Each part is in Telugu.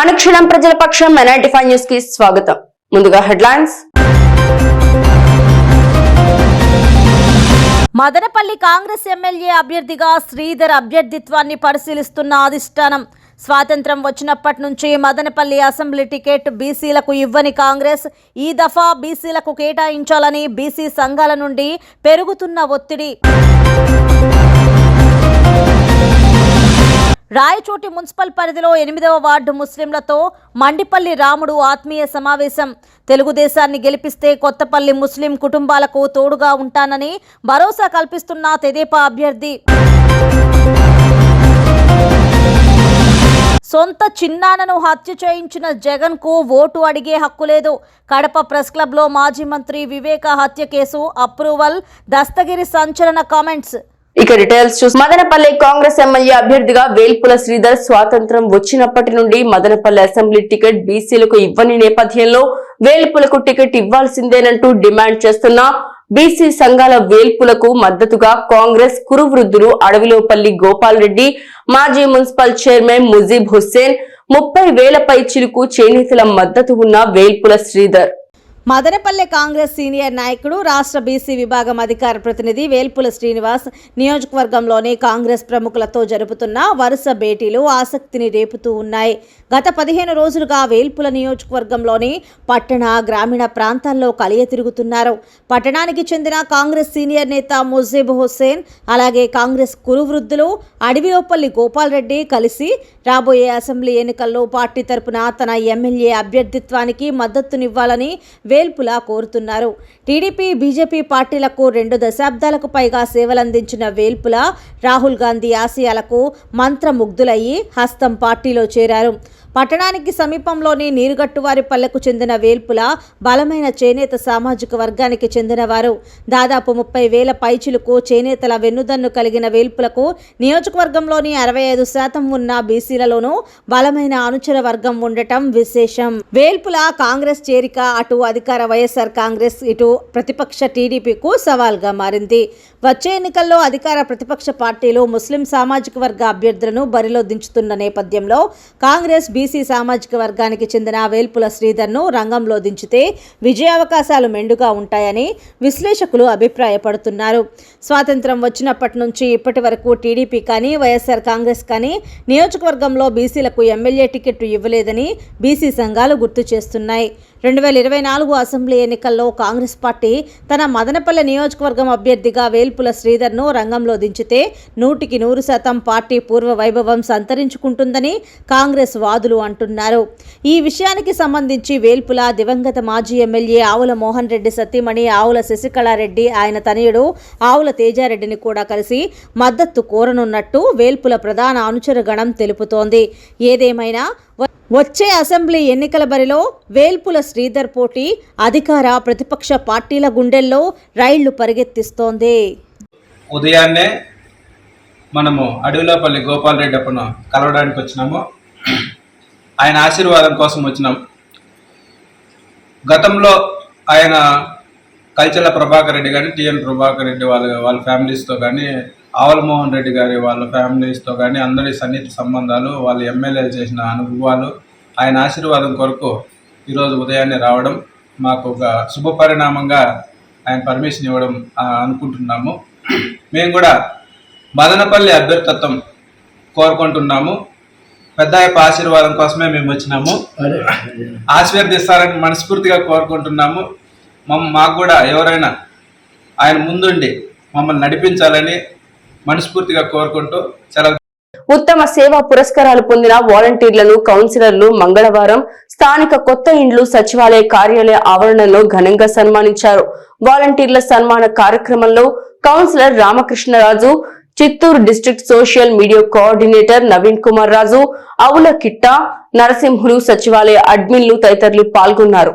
అనుక్షణం ప్రజల పక్షం ఎన్ఐటి ఫైవ్ న్యూస్కి స్వాగతం. ముందుగా హెడ్లైన్స్. మదనపల్లి కాంగ్రెస్ ఎమ్మెల్యే అభ్యర్థిగా శ్రీధర్ అభ్యర్థిత్వాన్ని పరిశీలిస్తున్న అధిష్టానం. స్వాతంత్రం వచ్చినప్పటి నుంచి మదనపల్లి అసెంబ్లీ టికెట్ బీసీలకు ఇవ్వని కాంగ్రెస్ ఈ దఫా బీసీలకు కేటాయించాలని బీసీ సంఘాల నుండి పెరుగుతున్న ఒత్తిడి. రాయచోటి మున్సిపల్ పరిధిలో ఎనిమిదవ వార్డు ముస్లింలతో మండిపల్లి రాముడు ఆత్మీయ సమావేశం. తెలుగుదేశాన్ని గెలిపిస్తే కొత్తపల్లి ముస్లిం కుటుంబాలకు తోడుగా ఉంటానని భరోసా కల్పిస్తున్న తెదేపా అభ్యర్థి. సొంత చిన్నానను హత్య చేయించిన జగన్కు ఓటు అడిగే హక్కు లేదు. కడప ప్రెస్ క్లబ్లో మాజీ మంత్రి వివేక హత్య కేసు అప్రూవల్ దస్తగిరి సంచలన కామెంట్స్. ఇక డీటెయిల్స్ చూసి మదనపల్లి కాంగ్రెస్ ఎమ్మెల్యే అభ్యర్థిగా వేల్పుల శ్రీధర్ స్వాతంత్రం వచ్చినప్పటి నుండి మదనపల్లి అసెంబ్లీ టికెట్ బీసీలకు ఇవ్వని నేపథ్యంలో వేల్పులకు టికెట్ ఇవ్వాల్సిందేనంటూ డిమాండ్ చేస్తున్న బీసీ సంఘాల వేల్పులకు మద్దతుగా కాంగ్రెస్ కురువృద్ధులు అడవిలోపల్లి గోపాల్ రెడ్డి మాజీ మున్సిపల్ చైర్మన్ ముజీబ్ హుస్సేన్ ముప్పై వేలపై చిలుకు చేనేతల మద్దతు ఉన్న వేల్పుల శ్రీధర్. మదనపల్లె కాంగ్రెస్ సీనియర్ నాయకుడు రాష్ట్ర బీసీ విభాగం అధికార ప్రతినిధి వేల్పుల శ్రీనివాస్ నియోజకవర్గంలోని కాంగ్రెస్ ప్రముఖులతో జరుపుతున్న వరుస భేటీలు ఆసక్తిని రేపుతూ ఉన్నాయి. గత పదిహేను రోజులుగా వేల్పుల నియోజకవర్గంలోని పట్టణ గ్రామీణ ప్రాంతాల్లో కలియ తిరుగుతున్నారు. పట్టణానికి చెందిన కాంగ్రెస్ సీనియర్ నేత ముజీబ్ హుస్సేన్ అలాగే కాంగ్రెస్ కురువృద్ధులు అడవిలోపల్లి గోపాల్ రెడ్డి కలిసి రాబోయే అసెంబ్లీ ఎన్నికల్లో పార్టీ తరపున తన ఎమ్మెల్యే అభ్యర్థిత్వానికి మద్దతునివ్వాలని వేల్పుల కోరుతున్నారు. టీడీపీ బీజేపీ పార్టీలకు రెండు దశాబ్దాలకు పైగా సేవలందించిన వేల్పుల రాహుల్ గాంధీ ఆశయాలకు మంత్రముగ్ధులయ్యి హస్తం పార్టీలో చేరారు. పట్టణానికి సమీపంలోని నీరుగట్టువారి పల్లెకు చెందిన వేల్పుల బలమైన చేనేత సామాజిక వర్గానికి చెందినవారు. దాదాపు ముప్పై వేల పైచిలకు చేనేతల వెన్నుదన్ను కలిగిన వేల్పులకు నియోజకవర్గంలోని అరవై ఐదు శాతం ఉన్న బీసీలలోనూ బలమైన అనుచర వర్గం ఉండటం విశేషం. వేల్పుల కాంగ్రెస్ చేరిక అటు అధికార వైఎస్ఆర్ కాంగ్రెస్ ఇటు ప్రతిపక్ష టీడీపీకు సవాల్గా మారింది. వచ్చే ఎన్నికల్లో అధికార ప్రతిపక్ష పార్టీలు ముస్లిం సామాజిక వర్గ అభ్యర్థులను బరిలో దించుతున్న నేపథ్యంలో కాంగ్రెస్ బీసీ సామాజిక వర్గానికి చెందిన వేల్పుల శ్రీధర్ను రంగంలో దించితే విజయావకాశాలు మెండుగా ఉంటాయని విశ్లేషకులు అభిప్రాయపడుతున్నారు. స్వాతంత్రం వచ్చినప్పటి నుంచి ఇప్పటి వరకు టీడీపీ కానీ వైఎస్ఆర్ కాంగ్రెస్ కానీ నియోజకవర్గంలో బీసీలకు ఎమ్మెల్యే టికెట్ ఇవ్వలేదని బీసీ సంఘాలు గుర్తు చేస్తున్నాయి. రెండు వేల ఇరవై నాలుగు అసెంబ్లీ ఎన్నికల్లో కాంగ్రెస్ పార్టీ తన మదనపల్లె నియోజకవర్గం అభ్యర్థిగా వేల్పుల శ్రీధర్ను రంగంలో దించితే నూటికి నూరు శాతం పార్టీ పూర్వ వైభవం సంతరించుకుంటుందని కాంగ్రెస్ వాదులు అంటున్నారు. ఈ విషయానికి సంబంధించి వేల్పుల దివంగత మాజీ ఎమ్మెల్యే ఆవుల మోహన్ రెడ్డి సతీమణి ఆవుల శశికళారెడ్డి ఆయన తనయుడు ఆవుల తేజారెడ్డిని కూడా కలిసి మద్దతు కోరనున్నట్టు వేల్పుల ప్రధాన అనుచర గణం తెలుపుతోంది. ఏదేమైనా వచ్చే అసెంబ్లీ ఎన్నికల బరిలో వేల్పుల శ్రీధర్ పోటీ అధికార ప్రతిపక్ష పార్టీల గుండెల్లో రైళ్ళు పరిగెత్తిస్తోంది. ఉదయాన్నే మనము అడవిలోపల్లి గోపాల్ రెడ్డి అప్పను కలవడానికి వచ్చినాము. ఆయన ఆశీర్వాదం కోసం వచ్చినాం. గతంలో ఆయన కల్చల ప్రభాకర్ రెడ్డి కానీ టిఎన్ ప్రభాకర్ రెడ్డి వాళ్ళ వాళ్ళ ఫ్యామిలీస్తో కానీ ఆవల మోహన్ రెడ్డి గారి వాళ్ళ ఫ్యామిలీస్తో కానీ అందరి సన్నిహిత సంబంధాలు వాళ్ళ ఎమ్మెల్యేలు చేసిన అనుభవాలు ఆయన ఆశీర్వాదం కొరకు ఈరోజు ఉదయాన్నే రావడం మాకు ఒక శుభ పరిణామంగా ఆయన పర్మిషన్ ఇవ్వడం అనుకుంటున్నాము. మేము కూడా మదనపల్లి అభ్యర్థత్వం కోరుకుంటున్నాము. పెద్ద ఆశీర్వాదం కోసమే మేము వచ్చినాము. ఆశీర్వదిస్తారని మనస్ఫూర్తిగా కోరుకుంటున్నాము. మమ్మ మాకు కూడా ఎవరైనా ఆయన ముందుండి మమ్మల్ని నడిపించాలని మనస్ఫూర్తిగా కోరుకుంటూ సెలవు ఉత్తమ సేవా పురస్కారాలు పొందిన వాలంటీర్లను కౌన్సిలర్లు మంగళవారం స్థానిక కొత్త ఇండ్లు సచివాలయ కార్యాలయ ఆవరణలో ఘనంగా సన్మానించారు. వాలంటీర్ల సన్మాన కార్యక్రమంలో councillor Ramakrishnaraju Chittoor district social media coordinator Naveen Kumar Raju Avula Kitta Narasimhulu సచివాలయ అడ్మిన్లు తదితరులు పాల్గొన్నారు.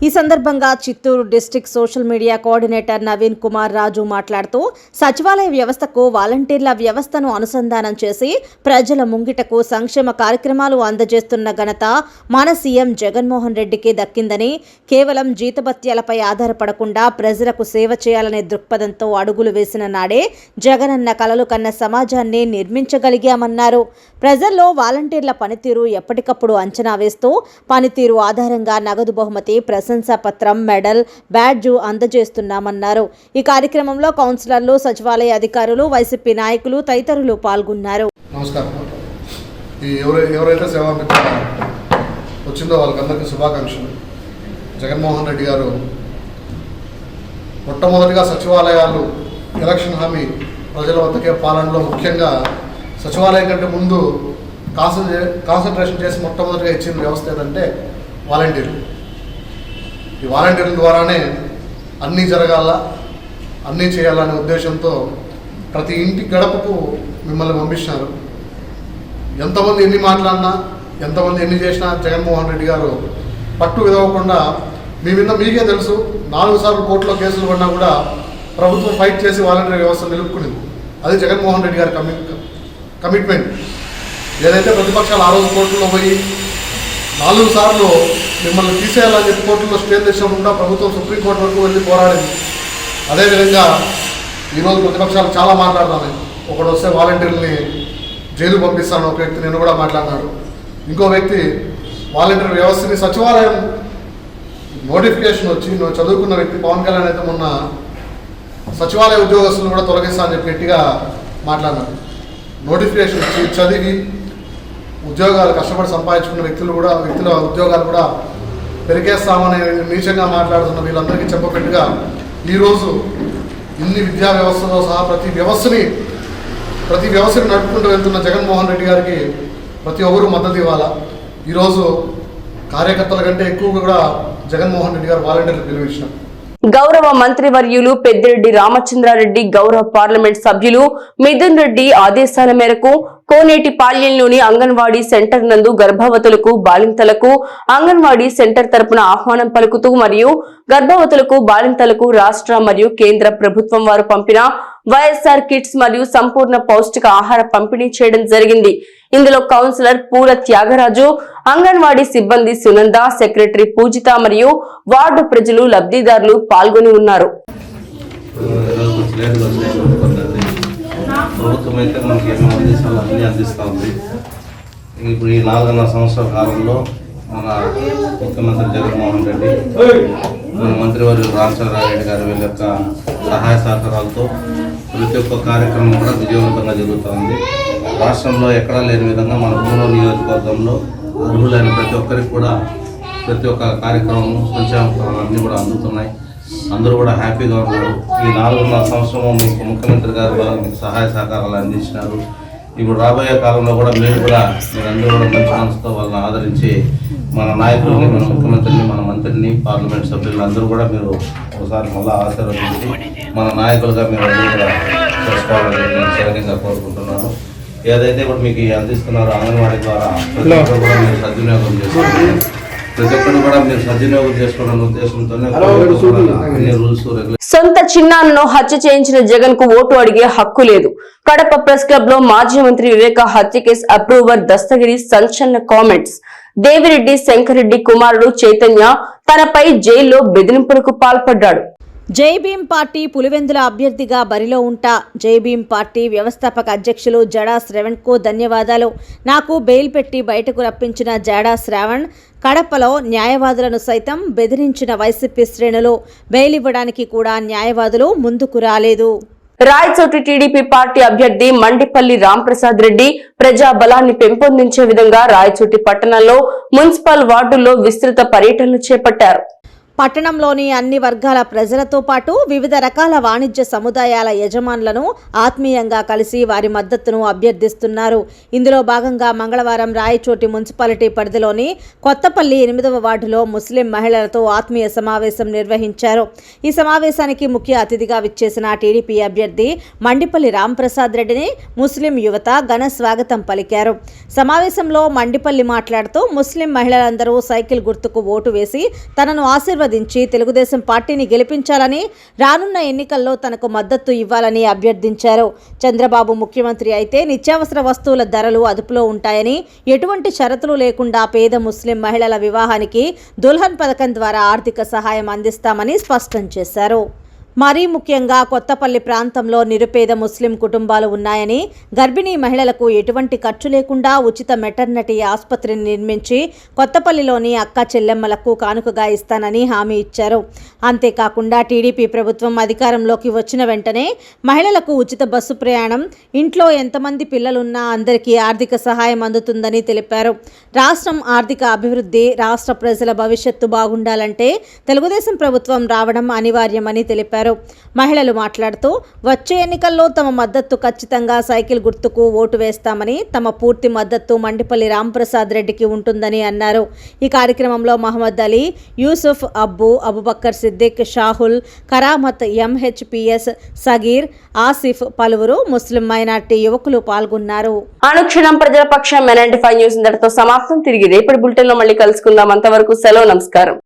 ఈ సందర్భంగా Chittoor district social media coordinator Naveen Kumar Raju మాట్లాడుతూ సచివాలయ వ్యవస్థకు వాలంటీర్ల వ్యవస్థను అనుసంధానం చేసి ప్రజల ముంగిటకు సంక్షేమ కార్యక్రమాలు అందజేస్తున్న ఘనత మన సీఎం జగన్మోహన్ రెడ్డికి దక్కిందని కేవలం జీతభత్యాలపై ఆధారపడకుండా ప్రజలకు సేవ చేయాలనే దృక్పథంతో అడుగులు వేసిన నాడే జగనన్న కలలు కన్న సమాజాన్ని నిర్మించగలిగామన్నారు. ప్రజల్లో వాలంటీర్ల పనితీరు ఎప్పటికప్పుడు అంచనా వేస్తూ పనితీరు ఆధారంగా నగదు బహుమతి ప్రశంసా పత్రం మెడల్ బ్యాడ్జు అందజేస్తున్నామన్నారు. ఈ కార్యక్రమంలో కౌన్సిలర్లు సచివాలయ అధికారులు వైసీపీ నాయకులు తదితరులు పాల్గొన్నారు. నమస్కారం. ఎవరైతే వచ్చిందో వాళ్ళకందరికీ శుభాకాంక్షలు. జగన్మోహన్ రెడ్డి గారు మొట్టమొదటిగా సచివాలయాలు ఎలక్షన్ హామీ ప్రజల వద్దకే పాలనలో ముఖ్యంగా సచివాలయం కంటే ముందు కాన్సన్ కాన్సన్ట్రేషన్ చేసి మొట్టమొదటిగా ఇచ్చిన వ్యవస్థ ఏదంటే వాలంటీర్లు. ఈ వాలంటీర్ల ద్వారానే అన్నీ జరగాల అన్నీ చేయాలనే ఉద్దేశంతో ప్రతి ఇంటి గడపకు మిమ్మల్ని పంపిస్తున్నారు. ఎంతమంది ఎన్ని మాట్లాడినా ఎంతమంది ఎన్ని చేసినా జగన్మోహన్ రెడ్డి గారు పట్టు విదవకుండా మీ మీద మీకే తెలుసు నాలుగు సార్లు కోర్టులో కేసులు పడినా కూడా ప్రభుత్వం ఫైట్ చేసి వాలంటీర్ వ్యవస్థ నిలుపుకునింది. అది జగన్మోహన్ రెడ్డి గారి కమి కమిట్మెంట్. ఏదైతే ప్రతిపక్షాలు ఆ రోజు కోర్టులో పోయి నాలుగు సార్లు మిమ్మల్ని తీసేయాలని చెప్పి కోర్టులో స్టే తెచ్చకుండా ప్రభుత్వం సుప్రీంకోర్టు వరకు వెళ్ళి పోరాడింది. అదేవిధంగా ఈరోజు ప్రతిపక్షాలు చాలా మాట్లాడుతున్నాయి. ఒకడు వస్తే వాలంటీర్ని జైలు పంపిస్తాను ఒక వ్యక్తి నేను కూడా మాట్లాడినాడు. ఇంకో వ్యక్తి వాలంటీర్ వ్యవస్థని సచివాలయం నోటిఫికేషన్ వచ్చి నువ్వు చదువుకున్న వ్యక్తి పవన్ కళ్యాణ్ అయితే మొన్న సచివాలయ ఉద్యోగస్తులను కూడా తొలగిస్తా అని చెప్పి గట్టిగా మాట్లాడినాడు. నోటిఫికేషన్ వచ్చి చదివి ఉద్యోగాలు కష్టపడి సంపాదించుకున్న వ్యక్తులు కూడా వ్యక్తుల ఉద్యోగాలు కూడా పెరిగేస్తామని నీచంగా మాట్లాడుతున్న వీళ్ళందరికీ చెప్పబెట్టుగా ఈరోజు ఇన్ని విద్యా వ్యవస్థతో సహా ప్రతి వ్యవస్థని ప్రతి వ్యవస్థని నడుపుకుంటూ వెళ్తున్న జగన్మోహన్ రెడ్డి గారికి ప్రతి ఒక్కరూ మద్దతు ఇవ్వాలా? ఈరోజు కార్యకర్తల కంటే ఎక్కువగా కూడా జగన్మోహన్ రెడ్డి గారు వాలంటీర్లు పిలిపించినారు గౌరవ మంత్రివర్యులు పెద్దిరెడ్డి రామచంద్రారెడ్డి గౌరవ పార్లమెంట్ సభ్యులు మిథున్ రెడ్డి ఆదేశాల మేరకు కోనేటి పాళ్యంలోని అంగన్వాడీ సెంటర్ నందు గర్భవతులకు బాలింతలకు అంగన్వాడీ సెంటర్ తరపున ఆహ్వానం పలుకుతూ మరియు గర్భవతులకు బాలింతలకు రాష్ట్ర మరియు కేంద్ర ప్రభుత్వం వారు పంపిన వైఎస్ఆర్ కిట్స్ మరియు సంపూర్ణ పౌష్టిక ఆహార పంపిణీ చేయడం జరిగింది. ఇందులో కౌన్సిలర్ పూల త్యాగరాజు అంగన్వాడీ సిబ్బంది సునంద సెక్రటరీ పూజిత మరియు వార్డు ప్రజలు లబ్ధిదారులు పాల్గొని ఉన్నారు. ప్రభుత్వం అయితే మనకి ఎన్నో ఆదేశాలు అన్నీ అందిస్తూ ఉంది. ఇప్పుడు ఈ నాలుగున్నర సంవత్సరాల కాలంలో మన ముఖ్యమంత్రి జగన్మోహన్ రెడ్డి మన మంత్రివర్యులు రామచంద్రారెడ్డి గారు వీళ్ళ యొక్క సహాయ సహకారాలతో ప్రతి ఒక్క కార్యక్రమం కూడా విజయవంతంగా జరుగుతుంది రాష్ట్రంలో ఎక్కడా లేని విధంగా మన భూమిలో నియోజకవర్గంలో అర్హులైన ప్రతి ఒక్కరికి కూడా ప్రతి ఒక్క కార్యక్రమం సంక్షేమ అన్నీ కూడా అందుతున్నాయి. అందరూ కూడా హ్యాపీగా ఉన్నారు. ఈ నాలుగున్నర సంవత్సరం మీకు ముఖ్యమంత్రి గారు మీకు సహాయ సహకారాలు అందించినారు. ఇప్పుడు రాబోయే కాలంలో కూడా మీరు కూడా మీరందరూ కూడా మంచి మనసుతో వాళ్ళని ఆదరించి మన నాయకుల్ని మన ముఖ్యమంత్రిని మన మంత్రిని పార్లమెంట్ సభ్యులు అందరూ కూడా మీరు ఒకసారి మళ్ళీ ఆశీర్వదించి మన నాయకులుగా మీరు అందరూ కూడా చేసుకోవాలని నేను కోరుకుంటున్నాను. ఏదైతే ఇప్పుడు మీకు అందిస్తున్నారో అంగన్వాడీ ద్వారా ప్రతి ఒక్కరు కూడా మీరు సద్వినియోగం చేసుకోవాలి ప్రతి ఒక్కరు కూడా మీరు సద్వినియోగం చేసుకోవాలనే ఉద్దేశంతోనే అన్ని రూల్స్ రెగ్యులేషన్ సొంత చిన్నాన్నను హత్య చేయించిన జగన్కు ఓటు అడిగే హక్కు లేదు. కడప ప్రెస్ క్లబ్లో మాజీ మంత్రి వివేక హత్య కేసు అప్రూవర్ దస్తగిరి సంచలన కామెంట్స్. దేవిరెడ్డి శంకరెడ్డి కుమారుడు చైతన్య తనపై జైల్లో బెదిరింపులకు పాల్పడ్డాడు. జై భీమ్ పార్టీ పులివెందుల అభ్యర్థిగా బరిలో ఉంటా. జై భీమ్ పార్టీ వ్యవస్థాపక అధ్యక్షులు జడా శ్రవణ్కు ధన్యవాదాలు. నాకు బెయిల్ పెట్టి బయటకు రప్పించిన జడా శ్రావణ్ కడపలో న్యాయవాదులను సైతం బెదిరించిన వైసీపీ శ్రేణులు బెయిల్ ఇవ్వడానికి కూడా న్యాయవాదులు ముందుకు రాలేదు. రాయచోటి టీడీపీ పార్టీ అభ్యర్థి మండిపల్లి రాంప్రసాద్ రెడ్డి ప్రజా బలాన్ని పెంపొందించే విధంగా రాయచోటి పట్టణంలో మున్సిపల్ వార్డుల్లో విస్తృత పర్యటనలు చేపట్టారు. పట్టణంలోని అన్ని వర్గాల ప్రజలతో పాటు వివిధ రకాల వాణిజ్య సముదాయాల యజమానులను ఆత్మీయంగా కలిసి వారి మద్దతును అభ్యర్థిస్తున్నారు. ఇందులో భాగంగా మంగళవారం రాయచోటి మున్సిపాలిటీ పరిధిలోని కొత్తపల్లి ఎనిమిదవ వార్డులో ముస్లిం మహిళలతో ఆత్మీయ సమావేశం నిర్వహించారు. ఈ సమావేశానికి ముఖ్య అతిథిగా విచ్చేసిన టీడీపీ అభ్యర్థి మండిపల్లి రాంప్రసాద్ రెడ్డిని ముస్లిం యువత ఘన స్వాగతం పలికారు. సమావేశంలో మండిపల్లి మాట్లాడుతూ ముస్లిం మహిళలందరూ సైకిల్ గుర్తుకు ఓటు వేసి తనను ఆశీర్వ ఆశీర్వదించి తెలుగుదేశం పార్టీని గెలిపించాలని రానున్న ఎన్నికల్లో తనకు మద్దతు ఇవ్వాలని అభ్యర్థించారు. చంద్రబాబు ముఖ్యమంత్రి అయితే నిత్యావసర వస్తువుల ధరలు అదుపులో ఉంటాయని ఎటువంటి షరతులు లేకుండా పేద ముస్లిం మహిళల వివాహానికి దుల్హన్ పథకం ద్వారా ఆర్థిక సహాయం అందిస్తామని స్పష్టం చేశారు. మరీ ముఖ్యంగా కొత్తపల్లి ప్రాంతంలో నిరుపేద ముస్లిం కుటుంబాలు ఉన్నాయని గర్భిణీ మహిళలకు ఎటువంటి ఖర్చు లేకుండా ఉచిత మెటర్నిటీ ఆసుపత్రిని నిర్మించి కొత్తపల్లిలోని అక్క చెల్లెమ్మలకు కానుకగా ఇస్తానని హామీ ఇచ్చారు. అంతేకాకుండా టీడీపీ ప్రభుత్వం అధికారంలోకి వచ్చిన వెంటనే మహిళలకు ఉచిత బస్సు ప్రయాణం ఇంట్లో ఎంతమంది పిల్లలున్నా అందరికీ ఆర్థిక సహాయం అందుతుందని తెలిపారు. రాష్ట్రం ఆర్థిక అభివృద్ధి రాష్ట్ర ప్రజల భవిష్యత్తు బాగుండాలంటే తెలుగుదేశం ప్రభుత్వం రావడం అనివార్యమని తెలిపారు. మహిళలు మాట్లాడుతూ వచ్చే ఎన్నికల్లో తమ మద్దతు ఖచ్చితంగా సైకిల్ గుర్తుకు ఓటు వేస్తామని తమ పూర్తి మద్దతు మండిపల్లి రాంప్రసాద్ రెడ్డికి ఉంటుందని అన్నారు. ఈ కార్యక్రమంలో మహమ్మద్ అలీ యూసుఫ్ అబ్బు అబుబక్కర్ సిద్దిక్ షాహుల్ కరామత్ ఎంహెచ్పిఎస్ సగీర్ ఆసిఫ్ పలువురు ముస్లిం మైనార్టీ యువకులు పాల్గొన్నారు. అనుక్షణం ప్రజల పక్షం ఎన్ఐంటీ ఫైవ్ న్యూస్ ఇంతటితో సమాప్తం. తిరిగి రేపటి బులెటిన్లో మళ్ళీ కలుసుకుందాం. అంతవరకు సెలవు నమస్కారం.